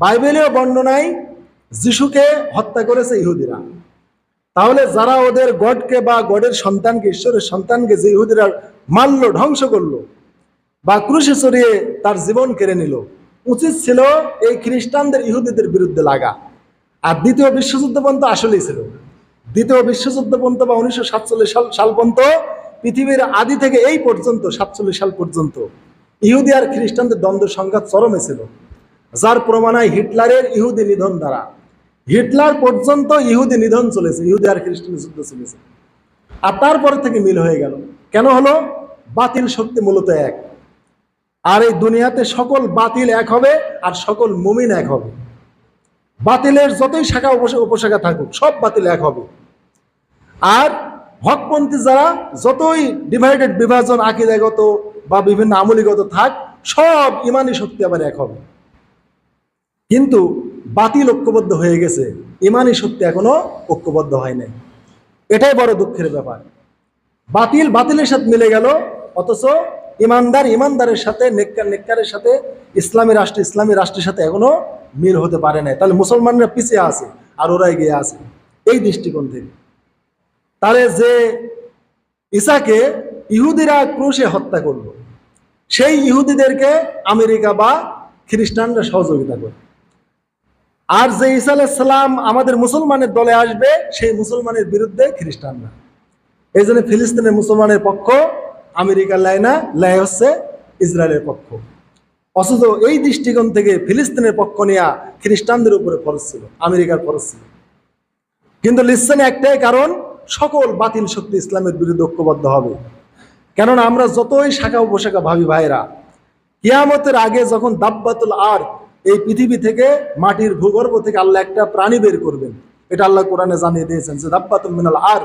বাইবেলীয় বর্ণনায় যিশুকে হত্যা করেছে ইহুদিরা। তাহলে যারা ওদের গডকে বা গডের সন্তানকে, ঈশ্বরের সন্তানকে যে ইহুদিরা মারল, ধ্বংস করল, বা ক্রুশে চড়িয়ে তার জীবন কেড়ে নিল, উচিত ছিল এই খ্রিস্টানদের ইহুদিদের বিরুদ্ধে লাগা। আর দ্বিতীয় বিশ্বযুদ্ধ পর্যন্ত আসলেই ছিল। দ্বিতীয় বিশ্বযুদ্ধ পর্যন্ত বা উনিশশো সাতচল্লিশ সাল সাল পর্যন্ত, পৃথিবীর আদি থেকে এই পর্যন্ত, সাতচল্লিশ সাল পর্যন্ত, ইহুদি আর খ্রিস্টানদের দ্বন্দ্ব সংঘাত চরমে ছিল। যার প্রমাণায় হিটলারের ইহুদি নিধন দ্বারা। হিটলার পর্যন্ত ইহুদি নিধন চলেছে, ইহুদি আর খ্রিস্টানের যুদ্ধ চলেছে। আর তারপর থেকে মিল হয়ে গেল। কেন হলো? বাতিল শক্তি মূলত এক। আর এই দুনিয়াতে সকল বাতিল এক হবে আর সকল মুমিন এক হবে। বাতিলের যতই শাখা উপশা- উপশাখা থাকুক, সব বাতিল এক হবে। আর হকপন্থী যারা যতই ডিভাইডেড বিভাজন, আকিদাগত বা বিভিন্ন আমলিগত থাক, সব ইমানি শক্তি আবার এক হবে। কিন্তু বাতিল ঐক্যবদ্ধ হয়ে গেছে। ইমানই সত্যি এখনও ঐক্যবদ্ধ হয় নাই। এটাই বড় দুঃখের ব্যাপার। বাতিল বাতিলের সাথে মিলে গেল, অথচ ইমানদার ইমানদারের সাথে, নেককার নেককারের সাথে, ইসলামী রাষ্ট্র ইসলামী রাষ্ট্রের সাথে এখনও মিল হতে পারে নাই। তাহলে মুসলমানরা পিছিয়ে আছে আর ওরা এগিয়ে আছে। এই দৃষ্টিকোণ থেকে। তাহলে যে ইসাকে ইহুদিরা ক্রুশে হত্যা করল, সেই ইহুদিদেরকে আমেরিকা বা খ্রিস্টানরা সহযোগিতা করে আর যে ঈসা আলাইসাল্লাম আমাদের মুসলমানের দলে আসবে, সেই মুসলমানের বিরুদ্ধে খ্রিস্টানরা। এই জন্য ফিলিস্তিনের মুসলমানের পক্ষ আমেরিকার লাই না লাই হচ্ছে ইসরায়েলের পক্ষ। অথচ এই দৃষ্টিকোণ থেকে ফিলিস্তিনের পক্ষ নেওয়া খ্রিস্টানদের উপরে খরচ ছিল, আমেরিকার খরচ ছিল। কিন্তু লিসনে একটাই কারণ, সকল বাতিল শক্তি ইসলামের বিরুদ্ধে ঐক্যবদ্ধ হবে। কেননা আমরা যতই শাখা উপশাখা ভাবি ভাইরা কিয়ামতের আগে যখন দাব্বাতুল আর এই পৃথিবী থেকে, মাটির ভূগর্ভ থেকে আল্লাহ একটা প্রাণী বের করবেন। এটা আল্লাহ কোরআনে জানিয়ে দিয়েছেন যে মিনাল আর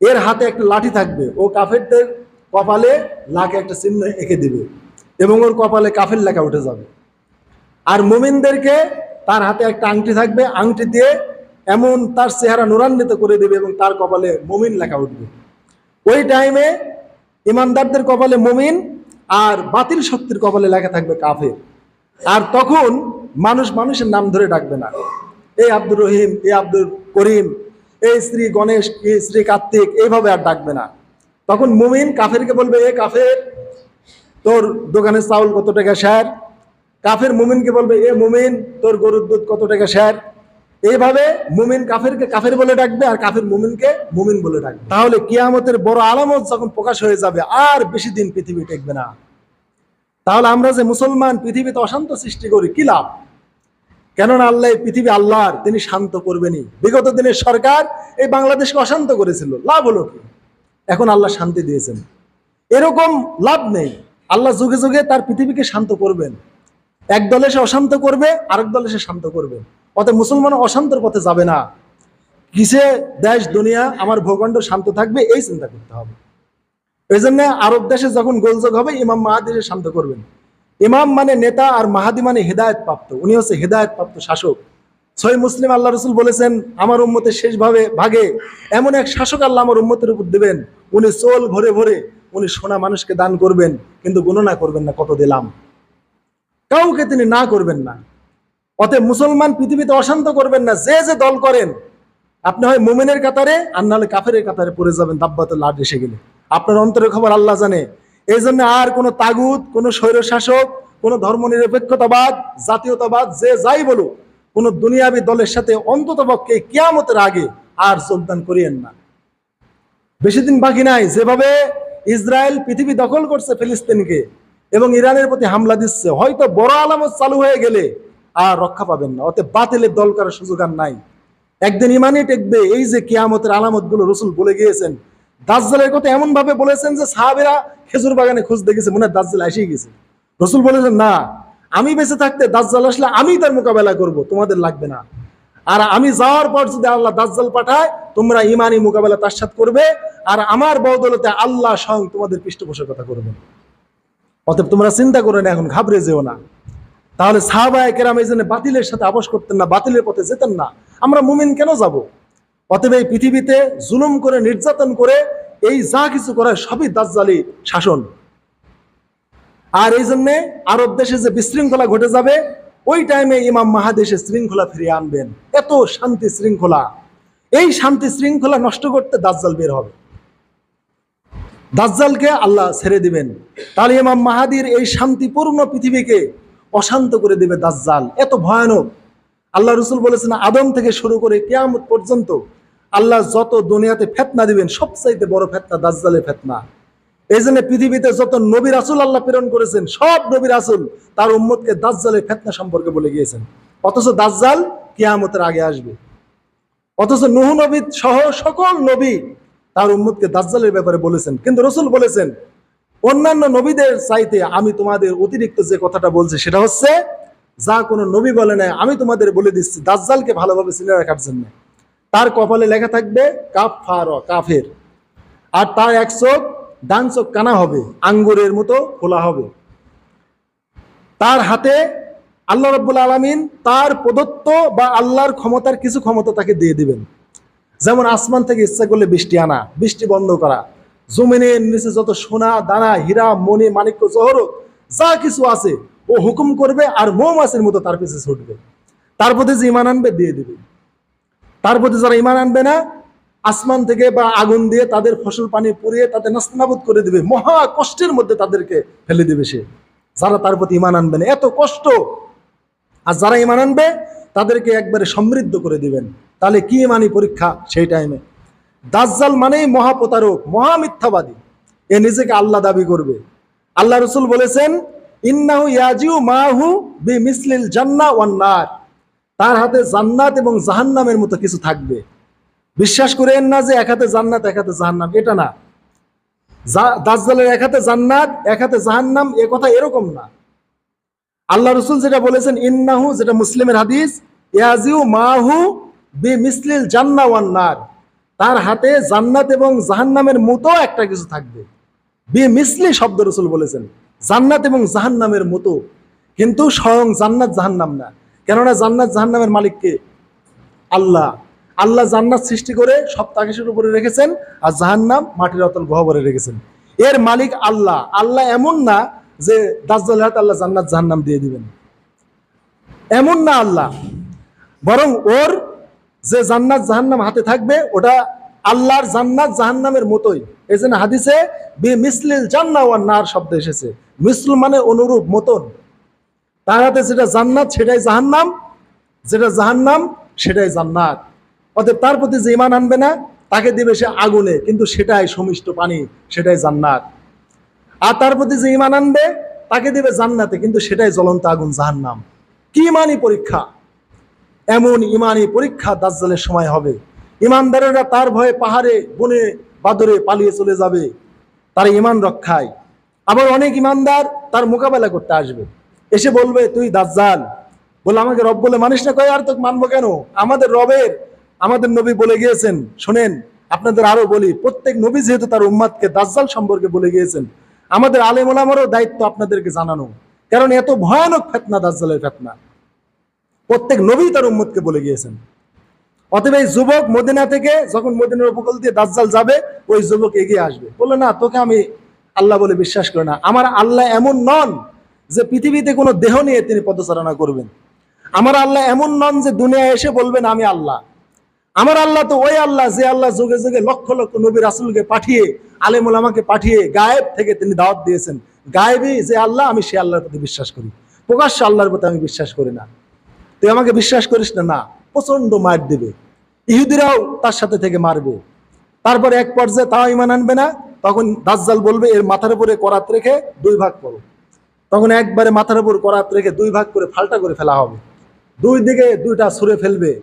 এর হাতে একটা লাঠি থাকবে। ও কাফেরদের কপালে লাখে একটা চিহ্ন এঁকে দিবে এবং ওর কপালে কাফের লেখা উঠে যাবে। আর মোমিনদেরকে তার হাতে একটা আংটি থাকবে। আংটি দিয়ে এমন তার চেহারা নুরান্বিত করে দেবে এবং তার কপালে মুমিন লেখা উঠবে। ওই টাইমে ইমানদারদের কপালে মুমিন আর বাতিল শক্তির কপালে লেখা থাকবে কাফের। আর তখন মানুষ মানুষের নাম ধরে ডাকবে না। এই আব্দুর রহিম, এই আব্দুল করিম, এই শ্রী গণেশ, এই শ্রী কার্তিক এইভাবে আর ডাকবে না। তখন মুমিন কাফেরকে বলবে, এ কাফের, তোর দোকানের চাউল কত টাকা স্যার কাফের মুমিনকে বলবে, এ মুমিন, তোর গরুর দুধ কত টাকা স্যার এইভাবে মুমিন কাফেরকে কাফের বলে ডাকবে আর কাফের মুমিনকে মুমিন বলে ডাকবে। তাহলে কিয়ামতের বড় আলামত যখন প্রকাশ হয়ে যাবে, আর বেশি দিন পৃথিবী টেকবে না। তাহলে আমরা যে মুসলমান পৃথিবীতে অশান্ত সৃষ্টি করি, কি লাভ? কেননা আল্লাহ পৃথিবী আল্লাহর, তিনি শান্ত করবেনি বিগত দিনের সরকার এই বাংলাদেশকে অশান্ত করেছিল। লাভ হলো কি? এখন আল্লাহ শান্তি দিয়েছেন। এরকম লাভ নেই। আল্লাহ যুগে যুগে তার পৃথিবীকে শান্ত করবেন। এক দলে সে অশান্ত করবে, আরেক দলে সে শান্ত করবে। অতএব মুসলমান অশান্তর পথে যাবে না। কিসে দেশ, দুনিয়া, আমার ভূখণ্ড শান্ত থাকবে, এই চিন্তা করতে হবে। এই জন্য আরব দেশে যখন গোলযোগ হবে, ইমাম মাহাদি শান্ত করবেন। ইমাম মানে নেতা আর মাহাদি মানে হেদায়ত প্রাপ্ত উনি হচ্ছে হেদায়ত প্রাপ্ত শাসক। ছয় মুসলিম আল্লাহ রসুল বলেছেন, আমার উম্মতের শেষ ভাবে ভাগে এমন এক শাসক আল্লাহ আমার উম্মতের উপর দেবেন। উনি চোল ভরে ভরে উনি সোনা মানুষকে দান করবেন, কিন্তু গণনা করবেন না, কত দিলাম? কাউকে তিনি না করবেন না। অতএব মুসলমান পৃথিবীতে অশান্ত করবেন না, যে যে দল করেন। আপনি হয় মোমেনের কাতারে, আর নাহলে কাফের কাতারে পড়ে যাবেন দাব্বাতে লাট এসে গেলে। আপনার অন্তরের খবর আল্লাহ জানে। এই জন্য আর কোনো তাগুত, কোনো স্বৈরশাসক, কোনো ধর্মনিরপেক্ষতাবাদ, জাতীয়তাবাদ, যে যাই বলুক, কোনো দুনিয়াবী দলের সাথে অন্তত পক্ষে কিয়ামতের আগে আর যোগদান করিয়েন না। বেশি দিন বাকি নাই, যেভাবে ইসরায়েল পৃথিবী দখল করছে ফিলিস্তিনকে এবং ইরানের প্রতি হামলা দিচ্ছে, হয়তো বড় আলামত চালু হয়ে গেলে আর রক্ষা পাবেন না। অতএব বাতিলের দল করার সুযোগ আর নাই। একদিন ইমানই টেকবে, এই যে কিয়ামতের আলামতগুলো রসুল বলে গিয়েছেন দাজ্জালের কথা এমন ভাবে বলেছেন যে সাহাবেরা খেজুর বাগানে খোঁজ দেখেছে, মনে দাজ্জাল এসেই গেছে। রসুল বলেছেন, না, আমি বেঁচে থাকতে দাজ্জাল আসলে আমি তার মোকাবেলা করব, তোমাদের লাগবে না। আর আমি যাওয়ার পর যদি আল্লাহ দাজ্জাল পাঠায়, তোমরা ইমানি মোকাবেলা তার সাথে করবে, আর আমার বদলতে আল্লাহ স্বয়ং তোমাদের পৃষ্ঠপোষকতা করবেন। অতএব তোমরা চিন্তা করো না, এখন ঘাবড়ে যেও না। তাহলে সাহাবায় কেরাম এই জন্য বাতিলের সাথে আপোষ করতেন না, বাতিলের পথে যেতেন না। আমরা মুমিন কেন যাব? অতএব এই পৃথিবীতে জুলুম করে, নির্যাতন করে, এই যা কিছু করে, সবই দাজ্জালি শাসন। আর এই জন্যে আরব দেশে যে বিশৃঙ্খলা ঘটে যাবে, ওই টাইমে ইমাম মাহাদি এসে শৃঙ্খলা ফিরিয়ে আনবেন। এত শান্তি শৃঙ্খলা। এই শান্তি শৃঙ্খলা নষ্ট করতে দাজ্জাল বের হবে। দাজ্জালকে আল্লাহ ছেড়ে দিবেন। তাহলে ইমাম মাহাদির এই শান্তিপূর্ণ পৃথিবীকে অশান্ত করে দিবে দাজ্জাল। এত ভয়ানক। আল্লাহ রসুল বলেছেন, আদম থেকে শুরু করে কেয়ামত পর্যন্ত আল্লাহ যত দুনিয়াতে ফেতনা দিবেন, সবচাইতে বড় ফেতনা দাজ্জালের ফেতনা। এই জন্য পৃথিবীতে যত নবী রাসুল আল্লাহ প্রেরণ করেছেন, সব নবী রাসুল তার উম্মতকে দাজ্জালের ফেতনা সম্পর্কে বলে গিয়েছেন। অথচ দাজ্জাল কিয়ামতের আগে আসবে। অথচ নুহ নবী সহ সকল নবী তার উম্মতকে দাজ্জালের ব্যাপারে বলেছেন। কিন্তু রসুল বলেছেন, অন্যান্য নবীদের চাইতে আমি তোমাদের অতিরিক্ত যে কথাটা বলছি, সেটা হচ্ছে, যা কোনো নবী বলে নাই, আমি তোমাদের বলে দিচ্ছি, দাজ্জালকে ভালোভাবে চিনে রাখার জন্য। তার কপালে লেখা থাকবে কাফ ফার কাফের। আর তার এক চোখ, ডান চোখ কানা হবে, আঙ্গুরের মতো খোলা হবে। তার হাতে আল্লাহ রব্বুল আলমিন তার প্রদত্ত বা আল্লাহর ক্ষমতার কিছু ক্ষমতা তাকে দিয়ে দিবেন। যেমন আসমান থেকে ইচ্ছা করলে বৃষ্টি আনা, বৃষ্টি বন্ধ করা, জমিনের নিচে যত সোনা, দানা, হীরা, মণি মানিক্য জহরত, যা কিছু আছে, ও হুকুম করবে আর মৌমাছির মতো তার পিছে ছুটবে। তার প্রতি যে ইমান আনবে, দিয়ে দিবে। তার প্রতি যারা ইমান আনবে না, আসমান থেকে বা আগুন দিয়ে তাদের ফসল পানি পুড়িয়ে তাদের নাস্তানাবুদ করে দিবে। মহা কষ্টের মধ্যে তাদেরকে ফেলে দিবে সে। যারা তার প্রতি ইমান আনবে না, এত কষ্ট। আর যারা ইমান আনবে, তাদেরকে একবারে সমৃদ্ধ করে দিবেন। তাহলে কি ইমানি পরীক্ষা সেই টাইমে দাজ্জাল মানেই মহাপ্রতারক মহামিথ্যাবাদী এ নিজেকে আল্লাহ দাবি করবে। আল্লাহ রসুল বলেছেন, ইন্নাহু ইয়াজিউ মাহু বি মিসলিল জান্না ওয়ান নার। তার হাতে জান্নাত এবং জাহান্নামের মতো কিছু থাকবে। বিশ্বাস করেন না যে এক হাতে জান্নাত, এক হাতে জাহান্নাম, এটা না। দাজ্জালের এক হাতে জান্নাত, এক হাতে জাহান্নাম, এ কথা এরকম না। আল্লাহ রসুল যেটা বলেছেন, ইন্নাহু, যেটা মুসলিমের হাদিস, ইয়াজিউ মাহু বি মিসলিল জান্না ওয়ান নার। তার হাতে জান্নাত এবং জাহান্নামের মতো একটা কিছু থাকবে। বি মিসলি শব্দ রসুল বলেছেন, জান্নাত এবং জাহান্নামের মতো। কিন্তু স্বয়ং জান্নাত জাহান্নাম না। কেননা জান্নাত জাহান্নামের মালিককে আল্লাহ। আল্লাহ জান্নাত সৃষ্টি করে সব তাকিসের উপরে রেখেছেন আর জাহান্নাম মাটির অতল গহ্বরে রেখেছেন। এর মালিক আল্লাহ। আল্লাহ এমন না যে দাজ্জাল হাত আল্লাহ জান্নাত জাহান্নাম দিয়ে দিবেন। এমন না আল্লাহ। বরং ওর যে জান্নাত জাহান্নাম হাতে থাকবে, ওটা আল্লাহর জান্নাত জাহান্নামের মতোই। এই জন্য হাদিসে বি মিসলিল জান্না ওয়ান নার শব্দ এসেছে। মিসল মানে অনুরূপ, মতন। তার হাতে যেটা জান্নাত, সেটাই জাহান্নাম। যেটা জাহান্নাম, সেটাই জান্নাত। অতএব তার প্রতি যে ইমান আনবে না, তাকে দিবে সে আগুনে, কিন্তু সেটাই সমিষ্ট পানি, সেটাই জান্নাত। আর তার প্রতি যে ইমান আনবে, তাকে দিবে জান্নাতে, কিন্তু সেটাই জ্বলন্ত আগুন, জাহান্নাম। কি ইমানই পরীক্ষা? এমন ইমানই পরীক্ষা দাজ্জালের সময় হবে। ইমানদারেরা তার ভয়ে পাহাড়ে, বনে, বাদরে পালিয়ে চলে যাবে। তার ইমান রক্ষায়। আবার অনেক ইমানদার তার মোকাবেলা করতে আসবে। এসে বলবে, তুই দাজ্জাল। বলে আমাকে রব বলে, মানিস না? কয়, আর তোকে মানবো কেন? আমাদের রবের, আমাদের নবী বলে গিয়েছেন, শোনেন, আপনাদের আরও বলি, প্রত্যেক নবী যেহেতু তার উম্মাদকে দাজ্জাল সম্পর্কে বলে গিয়েছেন, আমাদের আলেম ওলামারও দায়িত্ব আপনাদেরকে জানানো, কারণ এত ভয়ানক ফেতনা, দাজ্জালের ফেতনা। প্রত্যেক নবী তার উম্মতকে বলে গিয়েছেন। অতএব এই যুবক মদিনা থেকে যখন মদিনার উপকূল দিয়ে দাজ্জাল যাবে, ওই যুবক এগিয়ে আসবে। বলে না, তোকে আমি আল্লাহ বলে বিশ্বাস করি না। আমার আল্লাহ এমন নন যে পৃথিবীতে কোনো দেহ নিয়ে তিনি পদচারণা করবেন। আমার আল্লাহ এমন নন যে দুনিয়ায় এসে বলবেন, আমি আল্লাহ। আমার আল্লাহ তো ওই আল্লাহ যে আল্লাহ যুগে যুগে লক্ষ লক্ষ নবী রাসুলকে পাঠিয়ে, আলেমুল আমাকে পাঠিয়ে গায়েব থেকে তিনি দাওয়াত দিয়েছেন। গায়েবই যে আল্লাহ, আমি সে আল্লাহর প্রতি বিশ্বাস করি। প্রকাশ্য আল্লাহর প্রতি আমি বিশ্বাস করি না। তুই আমাকে বিশ্বাস করিস না? না প্রচণ্ড মার দেবে। ইহুদিরাও তার সাথে থেকে মারবে। তারপরে এক পর্যায়ে তাও ইমান আনবে না। তখন দাজ্জাল বলবে, এর মাথার উপরে করাত রেখে দুই ভাগ করো। তখন একবারে মাথার উপর করাত রেখে দুই ভাগ করে ফাল্টা করে ফেলা হবে। দুই দিকে দুইটা ছুঁড়ে ফেলবে।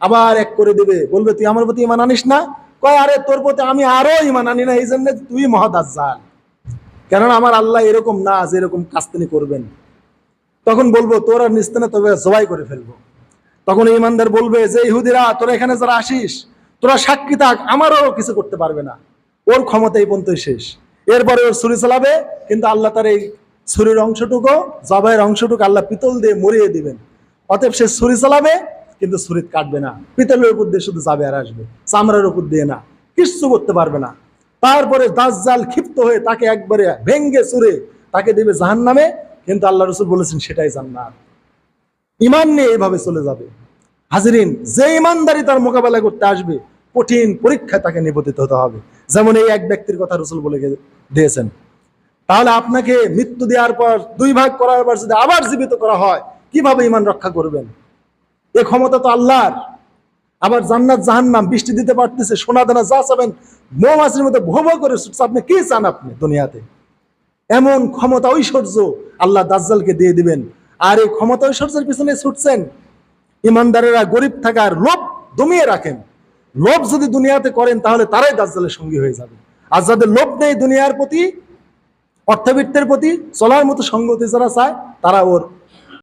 আবার এক করে দেবে। বলবে, তুই আমার প্রতি ইমান আনিস না? কয়, আরে, তোর প্রতি আমি আরও ইমান আনি না। এই জন্য তুই মহাদাজ্জাল। কেননা আমার আল্লাহ এরকম না যে এরকম কাজ তিনি করবেন। তখন বলব, তোর আর নিস্তে না তবে জবাই করে ফেলব। তখন ইমানদার বলবে, যে ইহুদিরা, তোরা এখানে যারা আসিস, তোরা সাক্ষী থাক, আমারও কিছু করতে পারবে না। ওর ক্ষমতা এই পর্যন্তই শেষ। এরপরে ওর ছুরি চালাবে, কিন্তু আল্লাহ তার এই ছুরির অংশটুকু, জবাইয়ের অংশটুকু আল্লাহ পিতল দিয়ে মরিয়ে দিবেন। অতএব সে ছুরি চালাবে, কিন্তু ছুরি কাটবে না। পিতলের উপর দিয়ে শুধু যাবে আর আসবে, চামড়ার উপর দিয়ে না। কিচ্ছু করতে পারবে না। তারপরে দাজ্জাল ক্ষিপ্ত হয়ে তাকে একবারে ভেঙ্গে চুরে তাকে দিবে জাহান নামে কিন্তু আল্লাহ রসুল বলেছেন সেটাই জান্নাত। ইমান নিয়ে এভাবে চলে যাবে। হাজিরিন, যে ইমানদারি তার মোকাবেলা করতে আসবে, কঠিন পরীক্ষায় তাকে নিবেদিত হতে হবে। যেমন এই এক ব্যক্তির কথা রসুল বলে দিয়েছেন। তাহলে আপনাকে মৃত্যু দেওয়ার পর দুই ভাগ করার পর যদি আবার জীবিত করা হয়, কীভাবে ইমান রক্ষা করবেন? এ ক্ষমতা তো আল্লাহর। আবার জান্নাত জাহান্নাম, বৃষ্টি দিতে পারতেছে, সোনা দানা যা চাবেন, মৌমাছির মতো ভো ভো করে ছুটছে। আপনি কি চান আপনি দুনিয়াতে? এমন ক্ষমতা ঐশ্বর্য আল্লাহ দাজ্জালকে দিয়ে দিবেন। আর এই ক্ষমতা ঐশ্বর্যের পিছনে ছুটছেন ইমানদারেরা গরিব থাকার লোভ দমিয়ে রাখেন। লোভ যদি দুনিয়াতে করেন, তাহলে তারাই দাজ্জালের সঙ্গী হয়ে যাবে। আর যাদের লোভ নেই দুনিয়ার প্রতি অর্থবিত্তের প্রতি চলার মতো সঙ্গতি যারা চায় তারা ওর